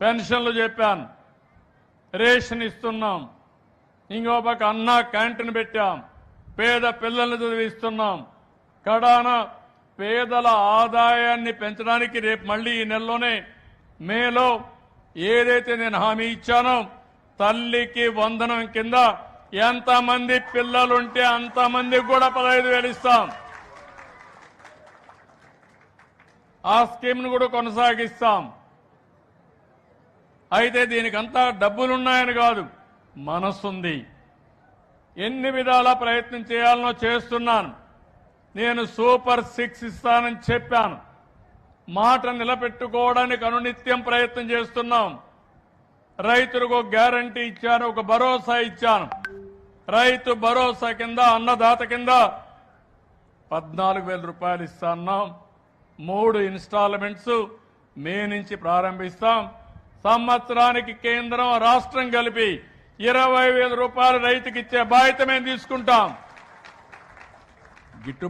పెన్షన్లు చెప్పాను రేషన్ ఇస్తున్నాం. ఇంకో పక్క అన్న క్యాంటీన్ పెట్టాం. పేద పిల్లల్ని చదివిస్తున్నాం. కడాన పేదల ఆదాయాన్ని పెంచడానికి రేపు మళ్ళీ ఈ నెలలోనే మేలో ఏదైతే నేను హామీ ఇచ్చానో తల్లికి వందనం కింద ఎంతమంది పిల్లలుంటే అంతమందికి కూడా పదహైదు వేలు ఇస్తాం. ఆ స్కీమ్ను కూడా కొనసాగిస్తాం. అయితే దీనికంతా డబ్బులున్నాయని కాదు మనస్సుంది ఎన్ని విధాల ప్రయత్నం చేయాలనో చేస్తున్నాను. నేను సూపర్ సిక్స్ ఇస్తానని చెప్పాను. మాట నిలబెట్టుకోవడానికి అనునిత్యం ప్రయత్నం చేస్తున్నాం. రైతులకు ఒక గ్యారంటీ ఇచ్చాను ఒక భరోసా ఇచ్చాను. రైతు భరోసా కింద అన్నదాత కింద పద్నాలుగు వేల రూపాయలు ఇస్తున్నాం మూడు ఇన్స్టాల్మెంట్స్ మే నుంచి ప్రారంభిస్తాం. సంవత్సరానికి కేంద్రం రాష్ట్రం కలిపి ఇరవై వేల రూపాయలు రైతుకి ఇచ్చే బాధ్యత మేము తీసుకుంటాం. గిట్టు